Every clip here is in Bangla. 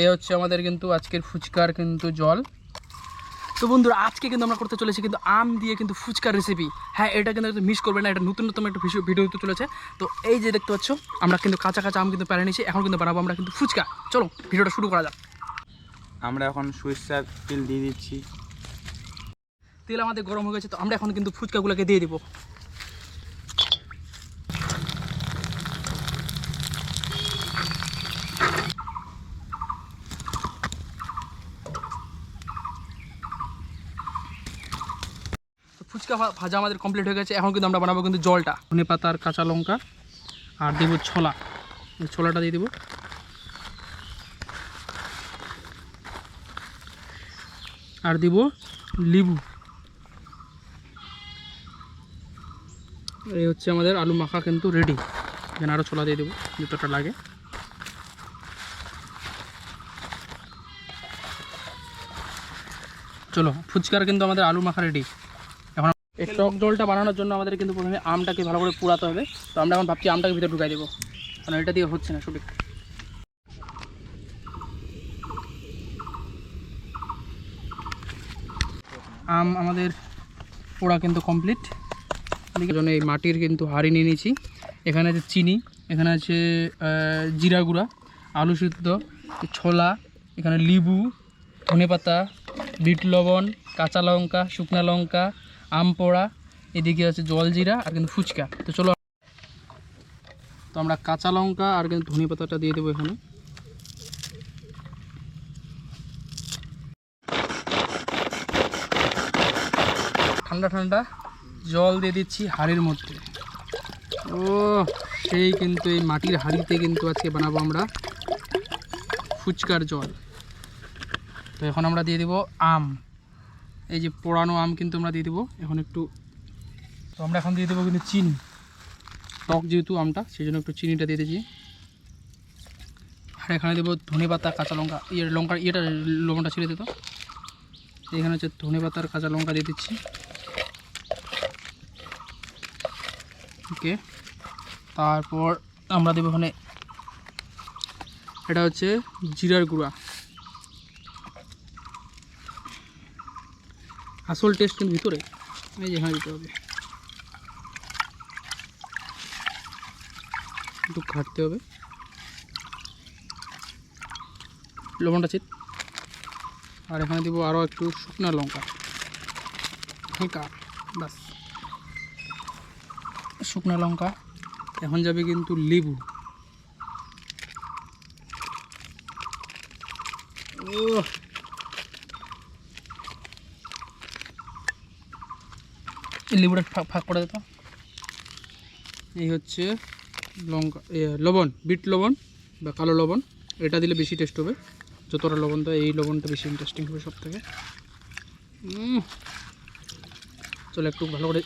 এই হচ্ছে আমাদের কিন্তু আজকের ফুচকার কিন্তু জল। তো বন্ধুরা আজকে কিন্তু আমরা করতে চলেছি কিন্তু আম দিয়ে কিন্তু ফুচকার রেসিপি হ্যাঁ এটা কিন্তু মিস করবে না এটা নতুন নতুন একটা ভিডিও হতে চলেছে। তো এই যে দেখতে পাচ্ছ আমরা কিন্তু কাঁচা কাঁচা আম কিন্তু প্যারে নিয়েছি এখন কিন্তু বানাবো আমরা কিন্তু ফুচকা। চলো ভিডিওটা শুরু করা যাক। আমরা এখন সরিষার তেল দিয়ে দিচ্ছি। তেল আমাদের গরম হয়ে গেছে তো আমরা এখন কিন্তু ফুচকাগুলোকে দিয়ে দিব। ফুচকা ভাজা আমাদের কমপ্লিট হয়ে গেছে। এখন কিন্তু আমরা বানাবো কিন্তু জলটা। ধনে পাতা আর কাঁচা লঙ্কা। আর দেবো ছোলা। ছোলাটা দিয়ে দেবো। আর দিব লিবু। এই হচ্ছে আমাদের আলু মাখা কিন্তু রেডি এখানে আরও ছোলা দিয়ে দেবো, যতটা লাগে। চলো, ফুচকার কিন্তু আমাদের আলু মাখা রেডি এই টক জলটা বানানোর জন্য আমাদের কিন্তু প্রথমে আমটাকে ভালো করে পুরাতে হবে। তো আমরা এখন ভাবছি আমটাকে ভিতরে ঢুকাই দেবো। কারণ এটা দিয়ে হচ্ছে না, সঠিক। আম আমাদের পোড়া কিন্তু কমপ্লিট। জন্য এই মাটির কিন্তু হাঁড়ি নিয়ে নিয়েছি। এখানে আছে চিনি, এখানে আছে জিরা গুঁড়া, আলু সিদ্ধ, ছোলা, এখানে লিবু, ধনেপাতা, বিট লবণ, কাঁচা লঙ্কা, শুকনা লঙ্কা আম পোড়া, এদিকে আছে জল জিরা আর কিন্তু ফুচকা। তো চলো তো আমরা কাঁচা লঙ্কা আর কিন্তু ধনেপাতাটা দিয়ে দেবো এখানে। ঠান্ডা ঠান্ডা। জল দিয়ে দিচ্ছি হাঁড়ির মধ্যে। ও, সেই কিন্তু এই মাটির হাঁড়িতে কিন্তু আজকে বানাবো আমরা ফুচকার জল। তো এখন আমরা দিয়ে দেবো আম। এই যে পোড়ানো আম কিন্তু আমরা দিয়ে দেবো। এখন একটু তো আমরা এখন দিয়ে দেবো কিন্তু চিনি। টক যেহেতু আমটা, সেই জন্য একটু চিনিটা দিয়ে দিয়েছি আর এখানে দেবো ধনে পাতা, কাঁচা লঙ্কা। ইয়ে লঙ্কা, ইয়েটা লবণটা ছিঁড়ে দিত এখানে হচ্ছে ধনে পাতার কাঁচা লঙ্কা দিয়ে দিচ্ছি। ওকে। তারপর আমরা দেবো এখানে, এটা হচ্ছে জিরার গুঁড়া। আসল টেস্ট ভিতরে। এই যে এখানে দিতে হবে। একটু ঘাটতে হবে। লবণটা চিত আর এখানে দিব আরও একটু শুকনো লঙ্কা। হালকা বাস শুকনো লঙ্কা, এখন যাবে কিন্তু লেবু। ও লেবুটা ফাঁক ফাঁক করে দিত এই হচ্ছে লঙ্কা লবণ, বিট লবণ বা কালো লবণ। এটা দিলে বেশি টেস্ট হবে। যতটা লবণ দেয়, এই লবণটা বেশি ইন্টারেস্টিং হবে সব থেকে। চলো একটু ভালো করে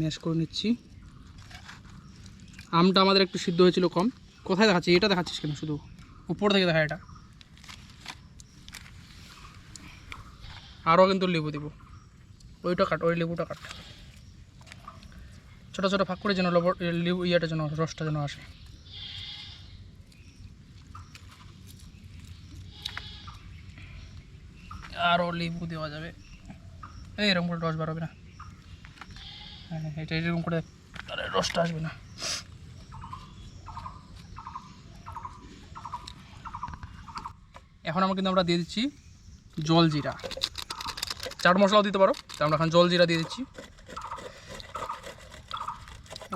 ম্যাশ করে নিচ্ছি। আমটা আমাদের একটু সিদ্ধ হয়েছিল কম। কোথায় দেখাচ্ছি? এটা দেখাচ্ছিস কেন শুধু? উপর থেকে দেখা এটা। আরও কিন্তু লেবু দেবো। ওইটা কাট, ওই লেবুটা কাট। ছোটো ছোটো ফাঁক করে যেন লেবু ইয়েটা যেন, রসটা যেন আসে। আরও লেবু দেওয়া যাবে। এই এরকম করে রস বাড়াবে না। হ্যাঁ এটা এরকম করে তাহলে রসটা আসবে না। এখন আমরা কিন্তু আমরা দিয়ে দিচ্ছি জল জিরা। চাট মশলাও দিতে পারো। তো আমরা এখন জল জিরা দিয়ে দিচ্ছি।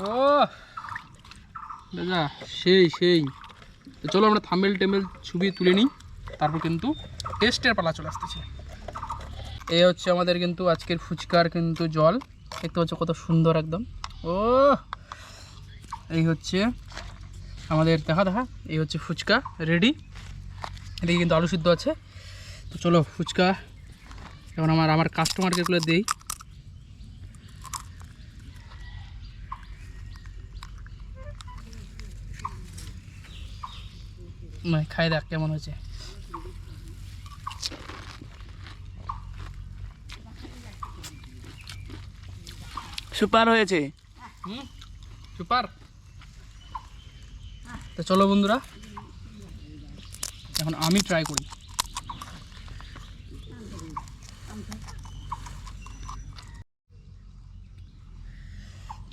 ও দাদা, সেই সেই। তো চলো আমরা থাম্বেল টেম্বেল ছবি তুলে নিই। তারপর কিন্তু টেস্টের পালা চলে আসতেছে। এই হচ্ছে আমাদের কিন্তু আজকের ফুচকার কিন্তু জল। দেখতে হচ্ছে কত সুন্দর একদম। ও এই হচ্ছে আমাদের, দেখা দেখা। এই হচ্ছে ফুচকা রেডি। এদিকে কিন্তু আলু সিদ্ধ আছে। তো চলো ফুচকা এখন আমার আমার কাস্টমারকেগুলো দেই। মানে খাই দেখ কেমন হয়েছে? সুপার হয়েছে। সুপার? তো চলো বন্ধুরা এখন আমি ট্রাই করি।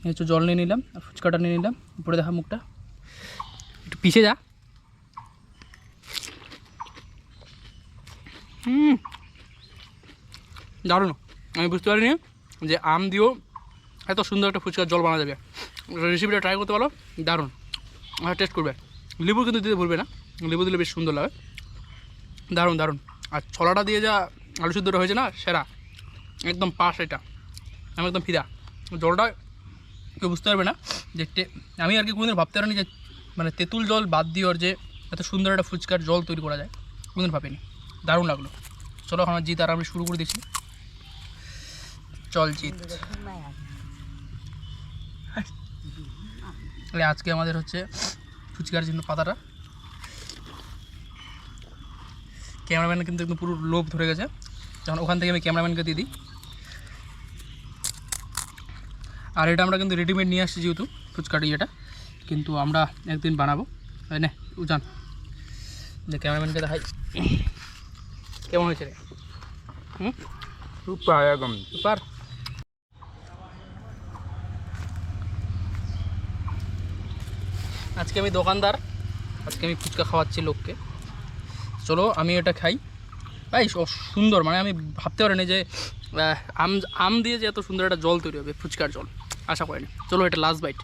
হচ্ছে জল নিয়ে নিলাম, ফুচকাটা নিয়ে নিলাম, উপরে দেখা মুখটা। একটু পিছে যা। হুম। দারুণ। আমি বুঝতে পারিনি যে আম দিয়েও এত সুন্দর একটা ফুচকার জল বানা যাবে। রেসিপিটা ট্রাই করতে পারো, দারুণ। আর টেস্ট করবে। লেবু কিন্তু দিতে ভুলবে না। লেবু দিলে বেশ সুন্দর লাগে। দারুণ দারুণ। আর ছলাটা দিয়ে যা আলু সিদ্ধটা হয়েছে না, সেরা। একদম পাস এটা। আমি একদম ফিদা। জলটা কেউ বুঝতে পারবে না যে আমি আর কি কোনোদিন ভাবতে পারিনি যে মানে তেঁতুল জল বাদ দিয়ে ওর যে এত সুন্দর একটা ফুচকার জল তৈরি করা যায় কোনোদিন ভাবিনি। দারুণ লাগল। চলো এখন জিত আর আমি শুরু করে দিচ্ছি। চল জিত আজকে আমাদের হচ্ছে ফুচকার জন্য পাতাটা। ক্যামেরাম্যান কিন্তু একদম পুরো লোভ ধরে গেছে। যখন ওখান থেকে আমি ক্যামেরাম্যানকে দিয়ে দিই আর এটা আমরা কিন্তু রেডিমেড নিয়ে আসছি যেহেতু ফুচকাটি এটা কিন্তু আমরা একদিন বানাবো। তাই না উজান। যে ক্যামেরাম্যানকে দেখাই। কেমন হয়েছে রে? হুম? সুপার একদম। সুপার। আজকে আমি দোকানদার আজকে আমি ফুচকা খাওয়াচ্ছি লোককে। চলো আমি এটা খাই। ভাই সুন্দর। মানে আমি ভাবতে পারিনি যে আম আম দিয়ে যে এত সুন্দর একটা জল তৈরি হবে ফুচকার জল। আশা করিনি। চলো, এটা লাস্ট বাইট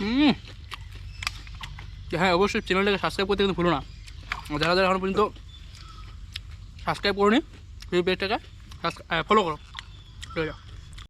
হুম হ্যাঁ অবশ্যই চ্যানেলটাকে সাবস্ক্রাইব করতে কিন্তু ভুলো না। যারা যারা এখন পর্যন্ত সাবস্ক্রাইব করুন, এই পেজটাকে ফলো করো।